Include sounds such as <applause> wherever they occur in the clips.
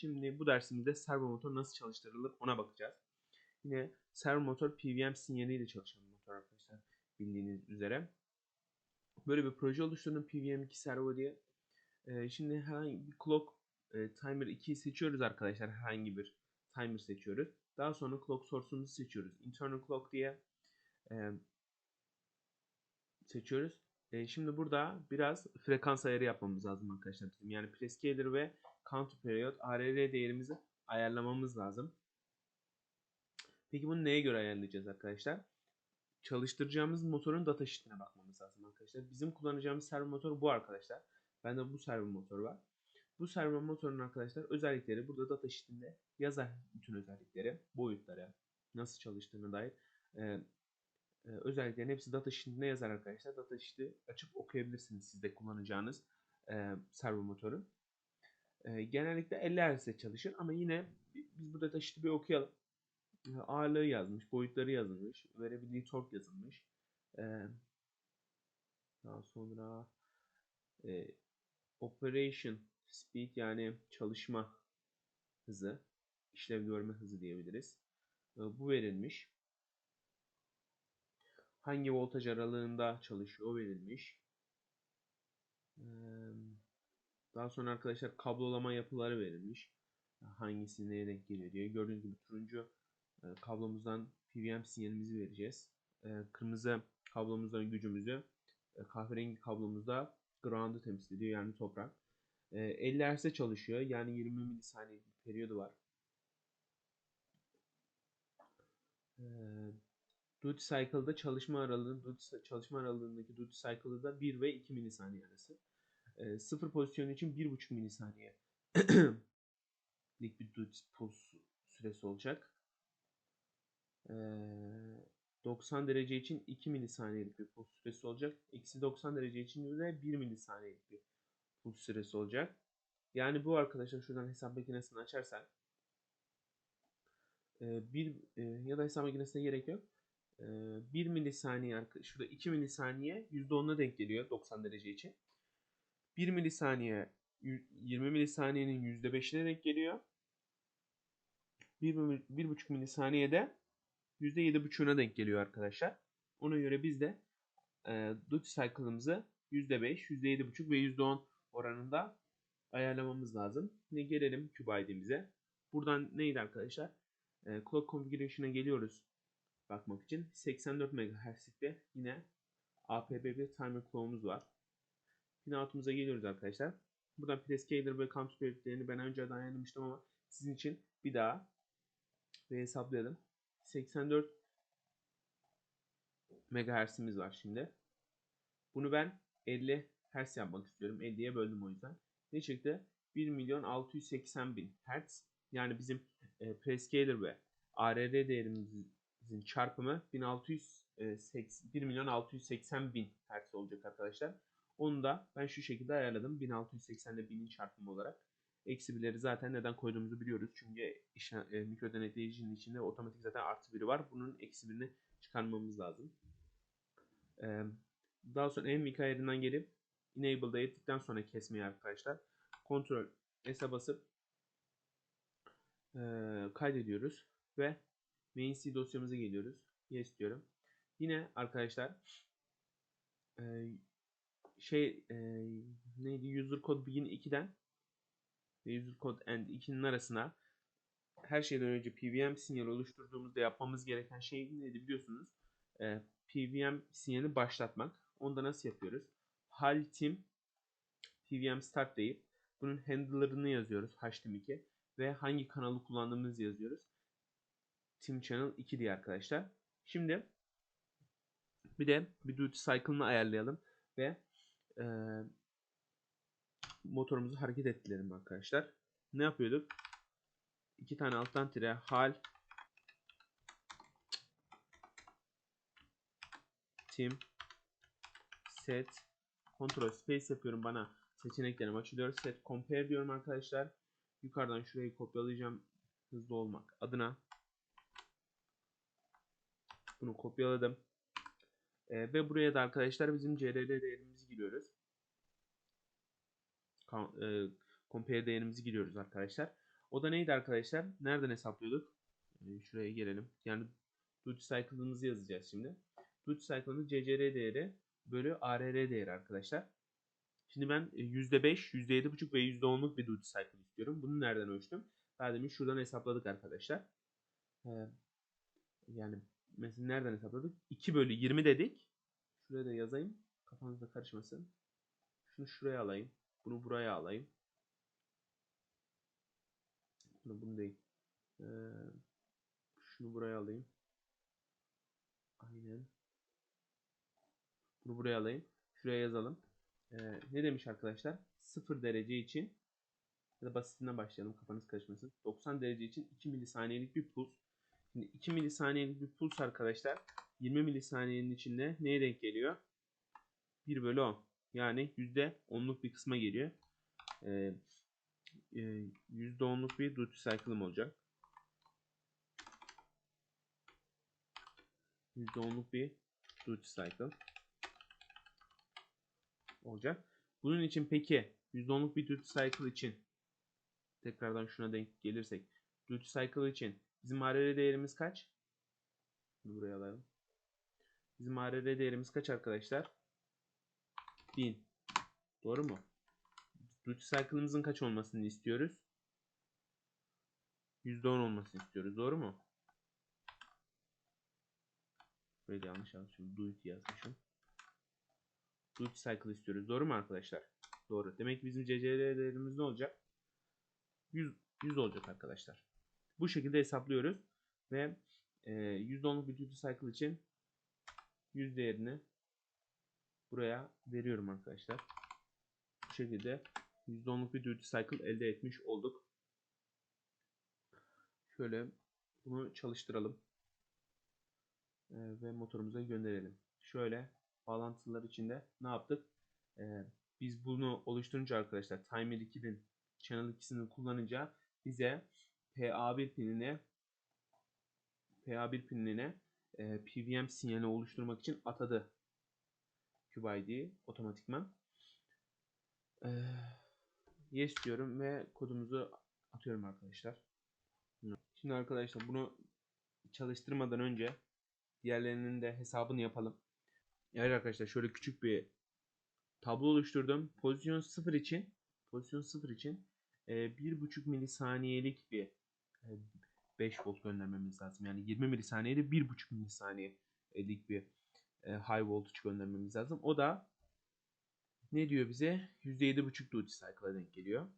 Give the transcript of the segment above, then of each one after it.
Şimdi bu dersimizde servo motor nasıl çalıştırılır ona bakacağız. Yine servo motor PWM sinyaliyle çalışan bir motor arkadaşlar bildiğiniz üzere. Böyle bir proje oluşturdum PWM2 servo diye. Ee, şimdi herhangi bir clock e, timer 2'yi seçiyoruz arkadaşlar. Herhangi bir timer seçiyoruz. Daha sonra clock source'umuzu seçiyoruz. Internal clock diye e, seçiyoruz. E, şimdi burada biraz frekans ayarı yapmamız lazım arkadaşlar bizim. Yani prescaler ve counter period ARR değerimizi ayarlamamız lazım. Peki bunu neye göre ayarlayacağız arkadaşlar? Çalıştıracağımız motorun data sheet'ine bakmamız lazım arkadaşlar. Bizim kullanacağımız servo motor bu arkadaşlar. Bende bu servo motor var. Bu servo motorun arkadaşlar özellikleri burada data sheet'inde yazar bütün özellikleri, boyutları, nasıl çalıştığına dair e, e, özelliklerin hepsi data sheet'inde yazar arkadaşlar. Data sheet'i açıp okuyabilirsiniz siz de kullanacağınız e, servo motoru. E, genellikle 50 Hz'de çalışır ama yine biz bu data sheet'i bir okuyalım. E, ağırlığı yazmış, boyutları yazılmış, verebildiği tork yazılmış. E, daha sonra e, operation speed yani çalışma hızı, işlev görme hızı diyebiliriz. Bu verilmiş. Hangi voltaj aralığında çalışıyor verilmiş. E, daha sonra arkadaşlar kablolama yapıları verilmiş. Hangisi neye denk geliyor diye. Gördüğünüz gibi turuncu e, kablomuzdan PWM sinyalimizi vereceğiz. E, kırmızı kablomuzdan gücümüzü, e, kahverengi kablomuzda ground'u temsil ediyor yani toprak. 50 Hz'e çalışıyor yani 20 milisaniye bir periyodu var. Duty Cycle'da çalışma aralığı, duty, çalışma aralığındaki duty cycle'da da 1 ve 2 milisaniye arası. E, sıfır pozisyonu için 1,5 milisaniye <clears throat> lik bir pulse süresi olacak. 90 derece için 2 milisaniyelik bir pulse süresi olacak. Eksi 90 derece için de 1 milisaniyelik bir pulse süresi olacak. Yani bu arkadaşlar şuradan hesap makinesini açarsak bir ya da hesap makinesine gerek yok. 1 milisaniye şurada 2 milisaniye %10'una denk geliyor 90 derece için. 1 milisaniye 20 milisaniyenin %5'ine denk geliyor. 1,5 milisaniyede %7.5'una denk geliyor arkadaşlar. Ona göre biz de e, duty cycle'ımızı %5, %7.5 ve %10 oranında ayarlamamız lazım. Şimdi gelelim CubeID'mize. Buradan neydi arkadaşlar? E, clock configuration'a geliyoruz bakmak için. 84 MHz'likte yine APB bir timer clock'umuz var. Pinout'umuza geliyoruz arkadaşlar. Buradan prescaler ve counter periodlerini ben önceden ayarlamıştım ama sizin için bir daha ve hesaplayalım. 84 MHz'imiz var şimdi. Bunu ben 50 Hz yapmak istiyorum. 50'ye böldüm o yüzden. Ne çıktı? 1 milyon 680 bin Hz. Yani bizim e, prescaler ve ARR değerimizin çarpımı 1680, 1 milyon 680 bin Hz olacak arkadaşlar. Onu da ben şu şekilde ayarladım. 1680 ile 1000'in çarpımı olarak. Eksi birleri zaten neden koyduğumuzu biliyoruz. Çünkü iş, e, mikro denetleyicinin içinde otomatik zaten artı biri var. Bunun eksi birini çıkarmamız lazım. E, daha sonra en ayarından gelip enable'da ettikten sonra kesmeyi arkadaşlar. Kontrol S'e basıp e, kaydediyoruz ve main C dosyamıza geliyoruz. Yes diyorum. Yine arkadaşlar e, şey e, neydi user code begin 2'den ve user code end 2'nin arasına her şeyden önce PVM sinyal oluşturduğumuzda yapmamız gereken şey neydi biliyorsunuz? E, PVM sinyali başlatmak. Onda nasıl yapıyoruz? Hal tim PVM start deyip bunun handler'ını yazıyoruz HTM2 ve hangi kanalı kullandığımızı yazıyoruz. Tim channel 2 diye arkadaşlar. Şimdi bir de bir duty cycle'ını ayarlayalım ve e, motorumuzu hareket ettirelim arkadaşlar. Ne yapıyorduk? İki tane alttan tire hal tim set control space yapıyorum bana seçeneklerim açılıyor. Set compare diyorum arkadaşlar. Yukarıdan şurayı kopyalayacağım hızlı olmak adına. Bunu kopyaladım. Ee, ve buraya da arkadaşlar bizim CRL değerimizi giriyoruz. E, compare değerimizi giriyoruz arkadaşlar. O da neydi arkadaşlar? Nereden hesaplıyorduk? Ee, şuraya gelelim. Yani duty cycle'ımızı yazacağız şimdi. Duty cycle'ımız CCR değeri bölü ARR değeri arkadaşlar. Şimdi ben e, %5, %7,5 ve %10'luk bir duty cycle istiyorum. Bunu nereden ölçtüm? Daha demin şuradan hesapladık arkadaşlar. Ee, yani mesela nereden hesapladık? 2 bölü 20 dedik. Şuraya da yazayım. Kafanızda karışmasın. Şunu şuraya alayım. Bunu buraya alayım. Bunu bunu değil. Ee, şunu buraya alayım. Aynen. Bunu buraya alayım. Şuraya yazalım. Ee, ne demiş arkadaşlar? 0 derece için ya da basitinden başlayalım kafanız karışmasın. 90 derece için 2 milisaniyelik bir puls. Şimdi 2 milisaniyelik bir puls arkadaşlar 20 milisaniyenin içinde neye denk geliyor? 1 bölü 10. Yani %10'luk bir kısma geliyor. Ee, e, %10'luk bir duty cycle'ım olacak. %10'luk bir duty cycle olacak. Bunun için peki %10'luk bir duty cycle için tekrardan şuna denk gelirsek duty cycle için bizim ARR değerimiz kaç? Buraya alalım. Bizim ARR değerimiz kaç arkadaşlar? 1000. Doğru mu? Duty cycle'ımızın kaç olmasını istiyoruz? %10 olmasını istiyoruz. Doğru mu? Böyle yanlış yazmışım. Duty yazmışım. Duty cycle istiyoruz. Doğru mu arkadaşlar? Doğru. Demek ki bizim CCR değerimiz ne olacak? 100, 100 olacak arkadaşlar. Bu şekilde hesaplıyoruz. Ve e, %10'luk bir duty cycle için 100 değerini buraya veriyorum arkadaşlar. Bu şekilde %10'luk bir duty cycle elde etmiş olduk. Şöyle bunu çalıştıralım. E, ve motorumuza gönderelim. Şöyle bağlantılar içinde ne yaptık? E, biz bunu oluşturunca arkadaşlar Timer 2'nin Channel 2'sini kullanınca bize PA1 pinine PA1 pinine e, PWM sinyali oluşturmak için atadı. QBID otomatikman. E, yes diyorum ve kodumuzu atıyorum arkadaşlar. Şimdi arkadaşlar bunu çalıştırmadan önce diğerlerinin de hesabını yapalım. Evet arkadaşlar şöyle küçük bir tablo oluşturdum. Pozisyon 0 için pozisyon 0 için e, 1.5 milisaniyelik bir 5 volt göndermemiz lazım. Yani 20 milisaniyede 1.5 milisaniyelik bir e, high voltage göndermemiz lazım. O da ne diyor bize? %7.5 duty cycle'a denk geliyor.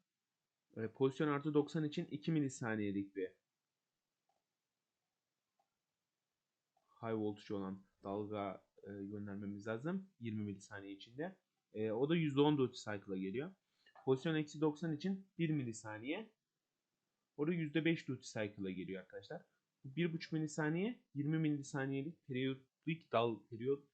E, pozisyon artı 90 için 2 milisaniyelik bir high voltage olan dalga e, göndermemiz lazım. 20 milisaniye içinde. E, o da %10 duty cycle'a geliyor. Pozisyon eksi 90 için 1 milisaniye. O da %5 duty cycle'a geliyor arkadaşlar. 1,5 milisaniye 20 milisaniyelik periyodik dal periyot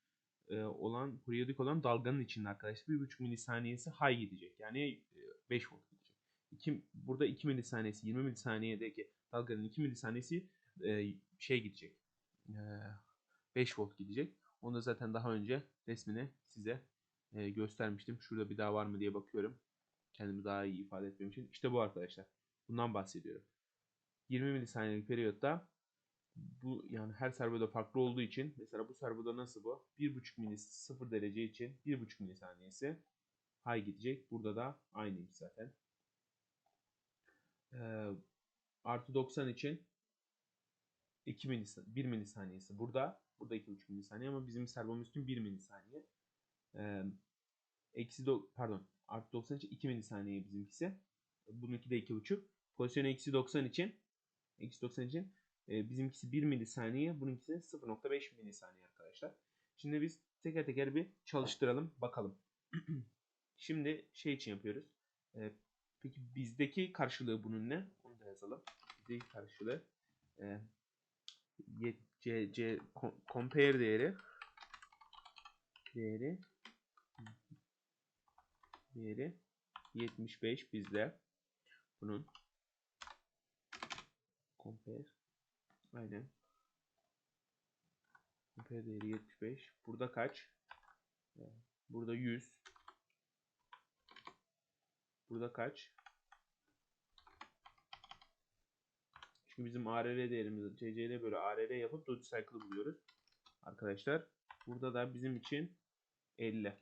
e, olan periyodik olan dalganın içinde arkadaşlar 1,5 milisaniyesi high gidecek. Yani e, 5 volt gidecek. 2, burada 2 milisaniyesi 20 milisaniyedeki dalganın 2 milisaniyesi e, şey gidecek. E, 5 volt gidecek. Onu da zaten daha önce resmini size e, göstermiştim. Şurada bir daha var mı diye bakıyorum. Kendimi daha iyi ifade etmem için. İşte bu arkadaşlar. Bundan bahsediyorum. 20 milisaniyelik periyotta bu yani her servoda farklı olduğu için mesela bu servoda nasıl bu? 1.5 milis 0 derece için 1.5 milisaniyesi high gidecek. Burada da aynıymış zaten. Ee, artı 90 için 2 milisaniye, 1 milisaniyesi burada. Burada 2.5 milisaniye ama bizim servomuz için 1 milisaniye. Ee, eksi do, pardon artı 90 için 2 milisaniye bizimkisi. Bununki de 2.5. Pozisyon eksi 90 için eksi 90 için e, bizimkisi 1 milisaniye. Bununkisi 0.5 milisaniye arkadaşlar. Şimdi biz teker teker bir çalıştıralım. Bakalım. <clears throat> Şimdi şey için yapıyoruz. E, peki bizdeki karşılığı bunun ne? Onu da yazalım. Bizdeki karşılığı e, C, C compare değeri değeri değeri 75 bizde. Bunun compare aynen compare değeri 75. Burada kaç? Burada 100. Burada kaç? Çünkü bizim ARR değerimizi CC'de böyle ARR yapıp duty cycle buluyoruz. Arkadaşlar burada da bizim için 50.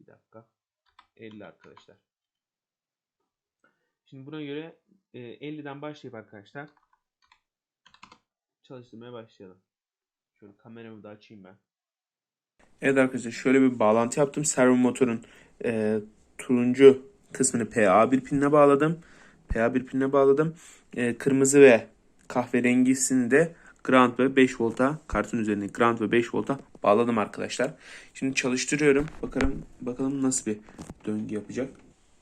Bir dakika. 50 arkadaşlar. Şimdi buna göre e, 50'den başlayıp arkadaşlar çalıştırmaya başlayalım. Şöyle kameramı da açayım ben. Evet arkadaşlar şöyle bir bağlantı yaptım. Servo motorun e, turuncu kısmını PA1 pinine bağladım. PA1 pinine bağladım. E, kırmızı ve kahverengisini de ground ve 5 volta kartın üzerine ground ve 5 volta bağladım arkadaşlar. Şimdi çalıştırıyorum. Bakalım bakalım nasıl bir döngü yapacak.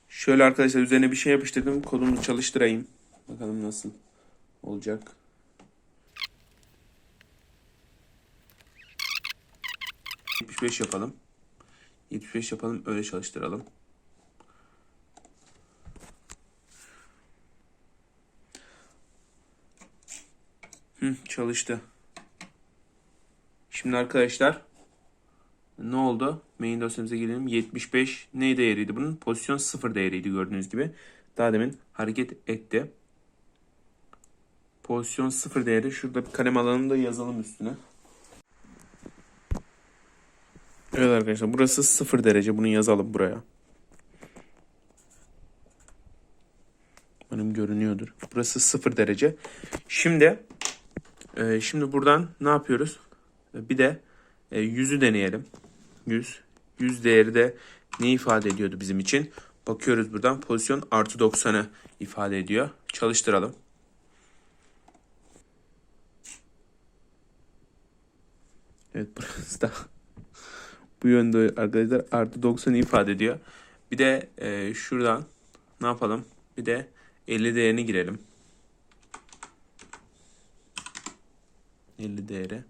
Şöyle arkadaşlar üzerine bir şey yapıştırdım. Kodumuzu çalıştırayım. Bakalım nasıl olacak. ...75 yapalım. 75 yapalım öyle çalıştıralım. Hı, çalıştı. Şimdi arkadaşlar ne oldu? Main dosyamıza gelelim. 75 ne değeriydi bunun? Pozisyon 0 değeriydi gördüğünüz gibi. Daha demin hareket etti. Pozisyon 0 değeri. Şurada bir kalem alanını da yazalım üstüne. Evet arkadaşlar burası 0 derece. Bunu yazalım buraya. Umarım görünüyordur. Burası 0 derece. Şimdi e, şimdi buradan ne yapıyoruz? E, Bir de e, yüzü deneyelim. 100. 100 değeri de ne ifade ediyordu bizim için? Bakıyoruz buradan pozisyon artı 90'ı ifade ediyor. Çalıştıralım. Evet burası da bu yönde arkadaşlar artı 90'ı ifade ediyor. Bir de e, şuradan ne yapalım? Bir de 50 değerini girelim. 50 değeri.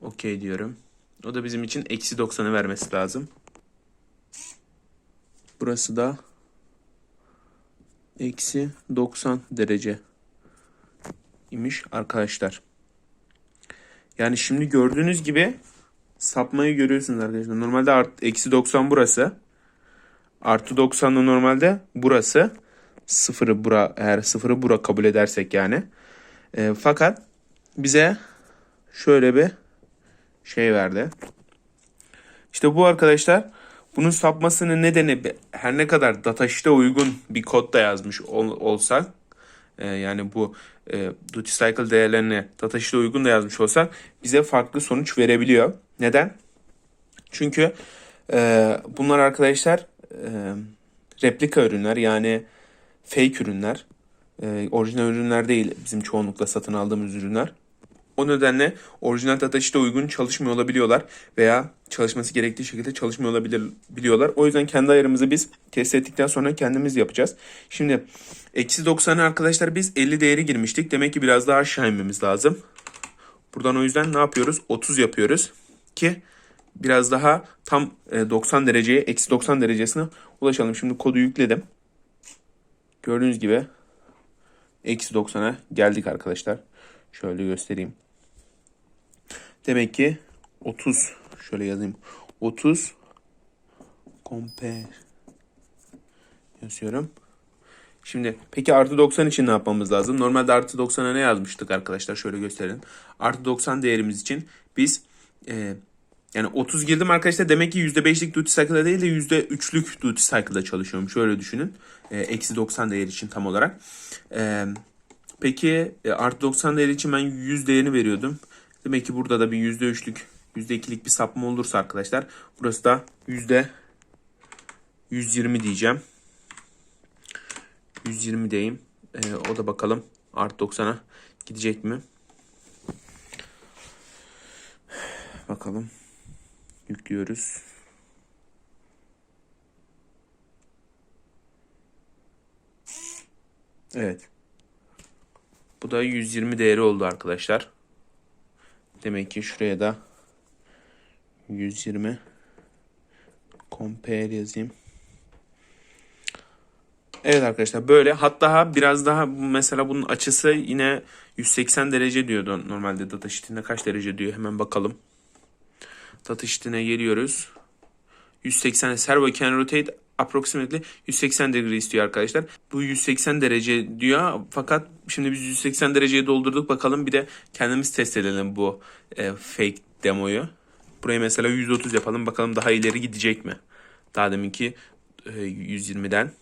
Okey diyorum. O da bizim için eksi 90'ı vermesi lazım. Burası da eksi 90 derece imiş arkadaşlar. Yani şimdi gördüğünüz gibi sapmayı görüyorsunuz arkadaşlar. Normalde art, eksi 90 burası. Artı 90 da normalde burası. Sıfırı bura eğer sıfırı bura kabul edersek yani. E, fakat bize şöyle bir şey verdi. İşte bu arkadaşlar bunun sapmasının nedeni her ne kadar datasheet'e uygun bir kod da yazmış ol, olsak e, yani bu e, duty cycle değerlerini datasheet'e uygun da yazmış olsak bize farklı sonuç verebiliyor. Neden? Çünkü e, bunlar arkadaşlar e, replika ürünler yani fake ürünler. E, orijinal ürünler değil bizim çoğunlukla satın aldığımız ürünler. O nedenle orijinal datasheet'e uygun çalışmıyor olabiliyorlar veya çalışması gerektiği şekilde çalışmıyor olabilir biliyorlar. O yüzden kendi ayarımızı biz test ettikten sonra kendimiz yapacağız. Şimdi eksi 90'a arkadaşlar biz 50 değeri girmiştik. Demek ki biraz daha aşağı inmemiz lazım. Buradan o yüzden ne yapıyoruz? 30 yapıyoruz ki biraz daha tam 90 dereceye eksi 90 derecesine ulaşalım. Şimdi kodu yükledim. Gördüğünüz gibi eksi 90'a geldik arkadaşlar. Şöyle göstereyim. Demek ki 30 şöyle yazayım. 30 compare yazıyorum. Şimdi peki artı 90 için ne yapmamız lazım? Normalde artı 90'a ne yazmıştık arkadaşlar? Şöyle gösterelim. Artı 90 değerimiz için biz e, yani 30 girdim arkadaşlar. Demek ki %5'lik duty cycle'da değil de %3'lük duty cycle'da çalışıyorum. Şöyle düşünün. E, eksi 90 değer için tam olarak. E, peki e, artı 90 değeri için ben 100 değerini veriyordum. Demek ki burada da bir %3'lük %2'lik bir sapma olursa arkadaşlar. Burası da yüzde 120 diyeceğim. 120 diyeyim. E, o da bakalım artı 90'a gidecek mi? Bakalım. Yüklüyoruz. Evet. Bu da 120 değeri oldu arkadaşlar. Demek ki şuraya da 120 compare yazayım. Evet arkadaşlar böyle hatta biraz daha mesela bunun açısı yine 180 derece diyordu normalde datasheet'inde kaç derece diyor hemen bakalım. Datasheet'ine geliyoruz. 180 servo can rotate approximately 180 degree istiyor arkadaşlar. Bu 180 derece diyor fakat şimdi biz 180 dereceye doldurduk bakalım bir de kendimiz test edelim bu e, fake demoyu. Buraya mesela 130 yapalım bakalım daha ileri gidecek mi? Daha deminki e, 120'den.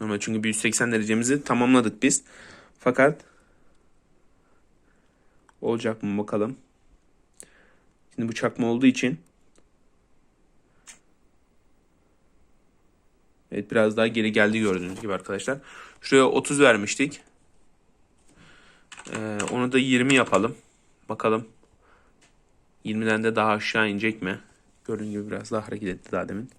Normal çünkü bir 180 derecemizi tamamladık biz. Fakat olacak mı bakalım. Şimdi bu çakma olduğu için Evet biraz daha geri geldi gördüğünüz gibi arkadaşlar. Şuraya 30 vermiştik. Ee, onu da 20 yapalım. Bakalım 20'den de daha aşağı inecek mi? Gördüğünüz gibi biraz daha hareket etti daha demin.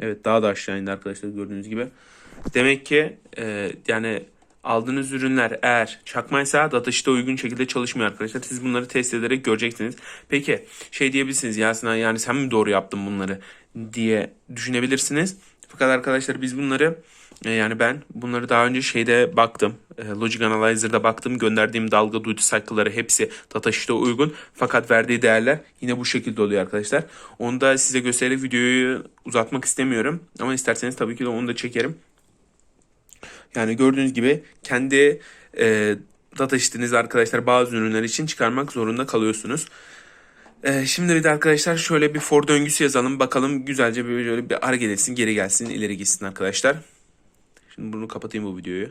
Evet daha da aşağı indi arkadaşlar gördüğünüz gibi. Demek ki e, yani aldığınız ürünler eğer çakmaysa datışı uygun şekilde çalışmıyor arkadaşlar. Siz bunları test ederek göreceksiniz. Peki şey diyebilirsiniz ya Sinan yani sen mi doğru yaptın bunları diye düşünebilirsiniz. Fakat arkadaşlar biz bunları e, yani ben bunları daha önce şeyde baktım. E, Logic Analyzer'da baktım. Gönderdiğim dalga duty cycle'ları hepsi datasheet'e uygun. Fakat verdiği değerler yine bu şekilde oluyor arkadaşlar. Onu da size göstererek videoyu uzatmak istemiyorum. Ama isterseniz tabii ki de onu da çekerim. Yani gördüğünüz gibi kendi e, data sheet'inizi arkadaşlar bazı ürünler için çıkarmak zorunda kalıyorsunuz. E, şimdi bir de arkadaşlar şöyle bir for döngüsü yazalım. Bakalım güzelce böyle bir etsin, geri gelsin, ileri gitsin arkadaşlar. Şimdi bunu kapatayım bu videoyu.